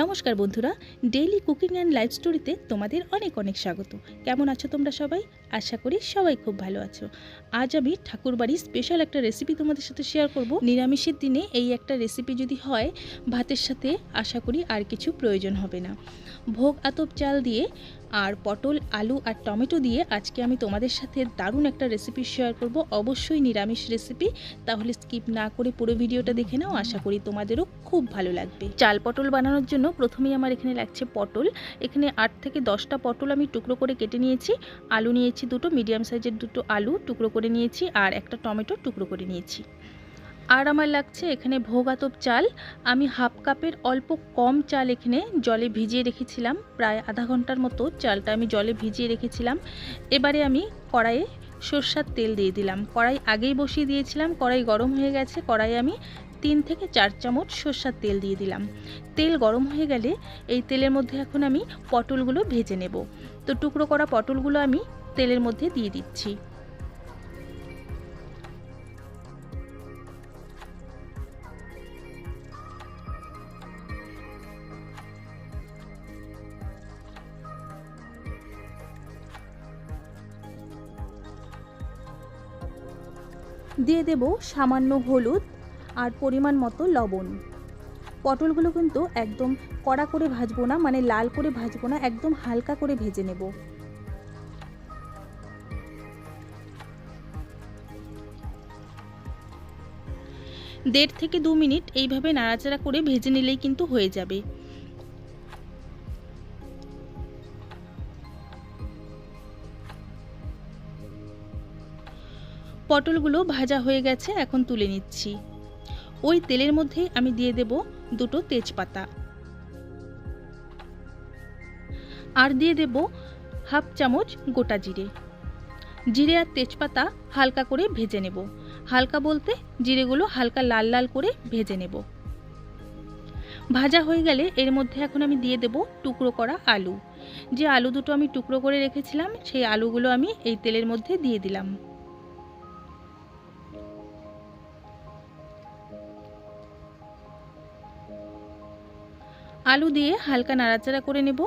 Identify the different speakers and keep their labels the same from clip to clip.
Speaker 1: নমস্কার বন্ধুরা daily cooking and life স্টোরিতে তোমাদের অনেক অনেক স্বাগত। কেমন আছো তোমরা সবাই? আশা করি সবাই খুব ভালো আছো। আজ আমি ঠাকুরবাড়ির স্পেশাল একটা রেসিপি তোমাদের সাথে শেয়ার করব। নিরামিষের দিনে এই একটা রেসিপি যদি হয়, ভাতের সাথে আশা করি আর কিছু প্রয়োজন হবে না। ভোগ আতপ চাল দিয়ে আর পটল, আলু আর টমেটো দিয়ে আজকে আমি তোমাদের সাথে দারুণ একটা রেসিপি শেয়ার করব। অবশ্যই নিরামিষ রেসিপি তাহলে স্কিপ না করে পুরো ভিডিওটা দেখে নাও। আশা করি তোমাদেরও খুব ভালো লাগবে। চাল পটল বানানোর জন্য প্রথমেই আমার এখানে লাগছে পটল। এখানে আট থেকে দশটা পটল আমি টুকরো করে কেটে নিয়েছি। আলু নিয়েছি দুটো, মিডিয়াম সাইজের দুটো আলু টুকরো করে নিয়েছি আর একটা টমেটো টুকরো করে নিয়েছি। আর আমার লাগছে এখানে ভোগাতপ চাল। আমি হাফ কাপের অল্প কম চাল এখানে জলে ভিজিয়ে রেখেছিলাম। প্রায় আধা ঘণ্টার মতো চালটা আমি জলে ভিজিয়ে রেখেছিলাম। এবারে আমি কড়াইয়ে সর্ষার তেল দিয়ে দিলাম। কড়াই আগেই বসিয়ে দিয়েছিলাম। কড়াই গরম হয়ে গেছে। কড়াই আমি তিন থেকে চার চামচ সর্ষার তেল দিয়ে দিলাম। তেল গরম হয়ে গেলে এই তেলের মধ্যে এখন আমি পটলগুলো ভেজে নেব। তো টুকরো করা পটলগুলো আমি তেলের মধ্যে দিয়ে দিচ্ছি। দিয়ে দেব সামান্য হলুদ আর পরিমাণ মতো লবণ। পটলগুলো কিন্তু একদম কড়া করে ভাজবো না মানে লাল করে ভাজবো না, একদম হালকা করে ভেজে নেব। দেড় থেকে দু মিনিট এইভাবে নাড়াচাড়া করে ভেজে নিলেই কিন্তু হয়ে যাবে। পটলগুলো ভাজা হয়ে গেছে, এখন তুলে নিচ্ছি। ওই তেলের মধ্যে আমি দিয়ে দেব দুটো তেজপাতা। আর দিয়ে দেব হাফ চামচ গোটা জিরে। জিরে আর তেজপাতা হালকা করে ভেজে নেব। হালকা বলতে জিরেগুলো হালকা লাল লাল করে ভেজে নেব। ভাজা হয়ে গেলে এর মধ্যে এখন আমি দিয়ে দেব টুকরো করা আলু। যে আলু দুটো আমি টুকরো করে রেখেছিলাম, সেই আলুগুলো আমি এই তেলের মধ্যে দিয়ে দিলাম। আলু দিয়ে হালকা নাড়াচাড়া করে নেব।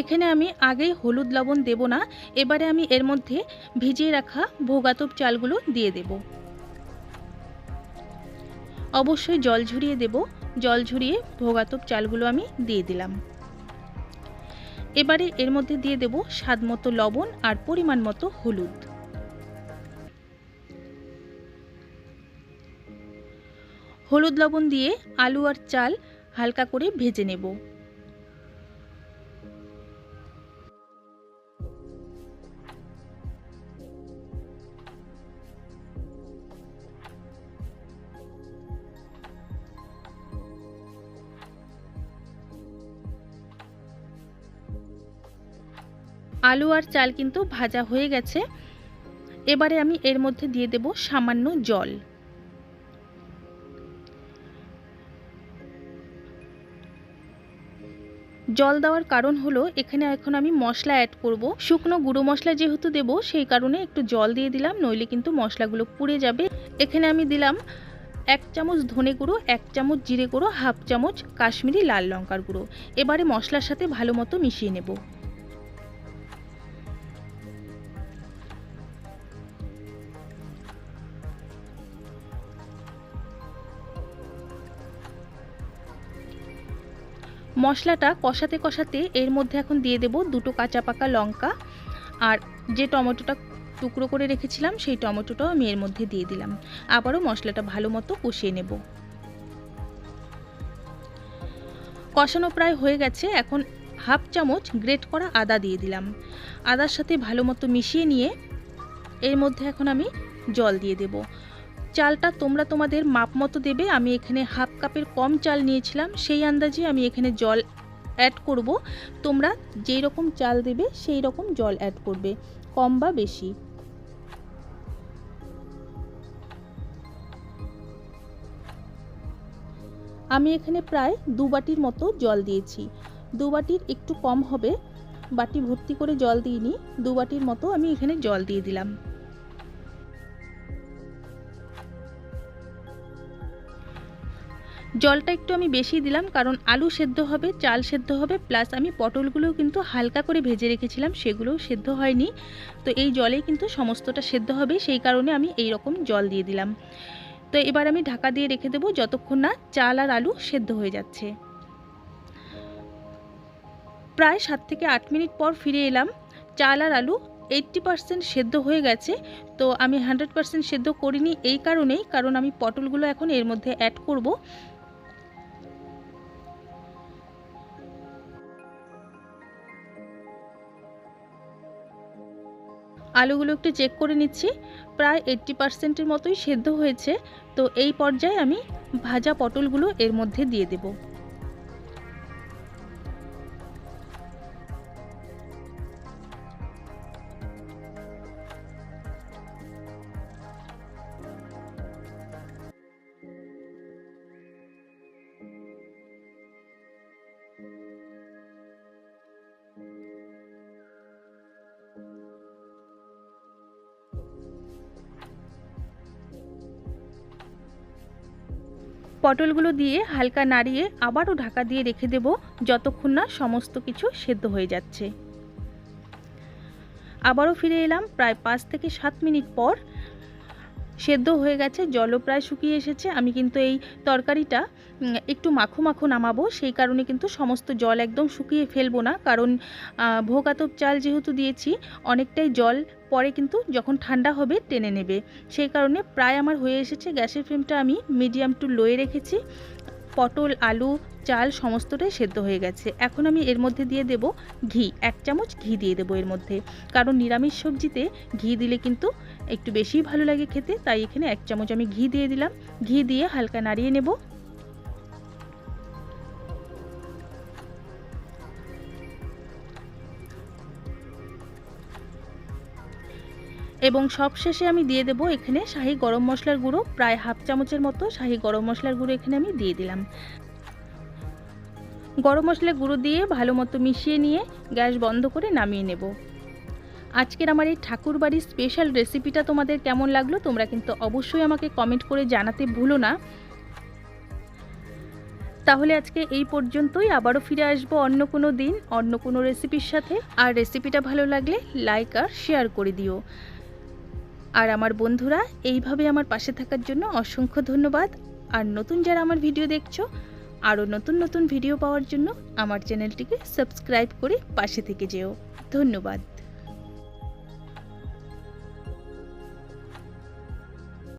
Speaker 1: এখানে আমি আগেই হলুদ লবণ দেব না, এবারে আমি এর মধ্যে ভিজিয়ে রাখা ভোগাতপ চালগুলো দিয়ে দেব। অবশ্যই জল ঝরিয়ে দেব, জল ঝরিয়ে ভোগাতপ চালগুলো আমি দিয়ে দিলাম। এবারে এর মধ্যে দিয়ে দেব স্বাদ মতো লবণ আর পরিমাণ মতো হলুদ। হলুদ লবণ দিয়ে আলু আর চাল হালকা করে ভেজে নেব। আলু আর চাল কিন্তু ভাজা হয়ে গেছে। এবারে আমি এর মধ্যে দিয়ে দেব সামান্য জল। জল দেওয়ার কারণ হলো, এখানে এখন আমি মশলা অ্যাড করব। শুকনো গুঁড়ো মশলা যেহেতু দেব, সেই কারণে একটু জল দিয়ে দিলাম, নইলে কিন্তু মশলাগুলো পুড়ে যাবে। এখানে আমি দিলাম এক চামচ ধনে গুঁড়ো, এক চামচ জিরে গুঁড়ো, হাফ চামচ কাশ্মীরি লাল লঙ্কার গুঁড়ো। এবারে মশলার সাথে ভালো মতো মিশিয়ে নেব। মশলাটা কষাতে কষাতে এর মধ্যে এখন দিয়ে দেব দুটো কাঁচা পাকা লঙ্কা। আর যে টমেটোটা টুকরো করে রেখেছিলাম, সেই টমেটোটাও আমি এর মধ্যে দিয়ে দিলাম। আবারও মশলাটা ভালো মতো কষিয়ে নেব। কষানো প্রায় হয়ে গেছে। এখন হাফ চামচ গ্রেট করা আদা দিয়ে দিলাম। আদার সাথে ভালো মতো মিশিয়ে নিয়ে এর মধ্যে এখন আমি জল দিয়ে দেব। চালটা তোমরা তোমাদের মাপ মতো দেবে। আমি এখানে হাফ কাপের কম চাল নিয়েছিলাম, সেই আন্দাজে আমি এখানে জল অ্যাড করব। তোমরা যেই রকম চাল দেবে, সেই রকম জল অ্যাড করবে, কম বা বেশি। আমি এখানে প্রায় দু বাটির মতো জল দিয়েছি। দু বাটির একটু কম হবে, বাটি ভর্তি করে জল দিইনি, দু বাটির মতো আমি এখানে জল দিয়ে দিলাম। জলটা একটু আমি বেশি দিলাম, কারণ আলু সেদ্ধ হবে, চাল সেদ্ধ হবে প্লাস আমি পটলগুলোও কিন্তু হালকা করে ভেজে রেখেছিলাম, সেগুলোও সেদ্ধ হয়নি। তো এই জলেই কিন্তু সমস্তটা সেদ্ধ হবে, সেই কারণে আমি এই রকম জল দিয়ে দিলাম। তো এবার আমি ঢাকা দিয়ে রেখে দেবো যতক্ষণ না চাল আর আলু সেদ্ধ হয়ে যাচ্ছে। প্রায় সাত থেকে আট মিনিট পর ফিরে এলাম। চাল আর আলু এইট্টি পারসেন্ট সেদ্ধ হয়ে গেছে, তো আমি হান্ড্রেড পারসেন্ট সেদ্ধ করিনি এই কারণেই, কারণ আমি পটলগুলো এখন এর মধ্যে অ্যাড করব। আলুগুলো একটু চেক করে নিচ্ছি। প্রায় এইটটি পার্সেন্টের মতোই সেদ্ধ হয়েছে। তো এই পর্যায়ে আমি ভাজা পটলগুলো এর মধ্যে দিয়ে দেবো। পটলগুলো দিয়ে হালকা নাড়িয়ে আবারও ঢাকা দিয়ে রেখে দেব যতক্ষণ না সমস্ত কিছু সেদ্ধ হয়ে যাচ্ছে। আবারও ফিরে এলাম প্রায় পাঁচ থেকে সাত মিনিট পর। সেদ্ধ হয়ে গেছে, জলও প্রায় শুকিয়ে এসেছে। আমি কিন্তু এই তরকারিটা একটু মাখো মাখো নামাবো, সেই কারণে কিন্তু সমস্ত জল একদম শুকিয়ে ফেলব না। কারণ ভোগাতপ চাল যেহেতু দিয়েছি, অনেকটাই জল পরে কিন্তু যখন ঠান্ডা হবে টেনে নেবে। সেই কারণে প্রায় আমার হয়ে এসেছে গ্যাসের ফ্লেমটা আমি মিডিয়াম টু লোয়ে রেখেছি। পটল, আলু, চাল সমস্তটাই সেদ্ধ হয়ে গেছে। এখন আমি এর মধ্যে দিয়ে দেব ঘি, এক চামচ ঘি দিয়ে দেবো এর মধ্যে। কারণ নিরামিষ সবজিতে ঘি দিলে কিন্তু একটু বেশিই ভালো লাগে খেতে, তাই এখানে এক চামচ আমি ঘি দিয়ে দিলাম। ঘি দিয়ে হালকা নাড়িয়ে নেব। এবং সবশেষে আমি দিয়ে দেবো এখানে শাহি গরম মশলার গুঁড়ো, প্রায় হাফ চামচের মতো শাহি গরম মশলার গুঁড়ো এখানে আমি দিয়ে দিলাম। গরম মশলার গুঁড়ো দিয়ে ভালো মতো মিশিয়ে নিয়ে গ্যাস বন্ধ করে নামিয়ে নেব। আজকের আমার এই ঠাকুরবাড়ির স্পেশাল রেসিপিটা তোমাদের কেমন লাগল তোমরা কিন্তু অবশ্যই আমাকে কমেন্ট করে জানাতে ভুলো না। তাহলে আজকে এই পর্যন্তই, আবারও ফিরে আসব অন্য কোনো দিন, অন্য কোনো রেসিপির সাথে। আর রেসিপিটা ভালো লাগলে লাইক আর শেয়ার করে দিও। আর আমার বন্ধুরা, এইভাবে আমার পাশে থাকার জন্য অসংখ্য ধন্যবাদ। আর নতুন যারা আমার ভিডিও দেখছ, আরও নতুন নতুন ভিডিও পাওয়ার জন্য আমার চ্যানেলটিকে সাবস্ক্রাইব করে পাশে থেকে যেও। ধন্যবাদ।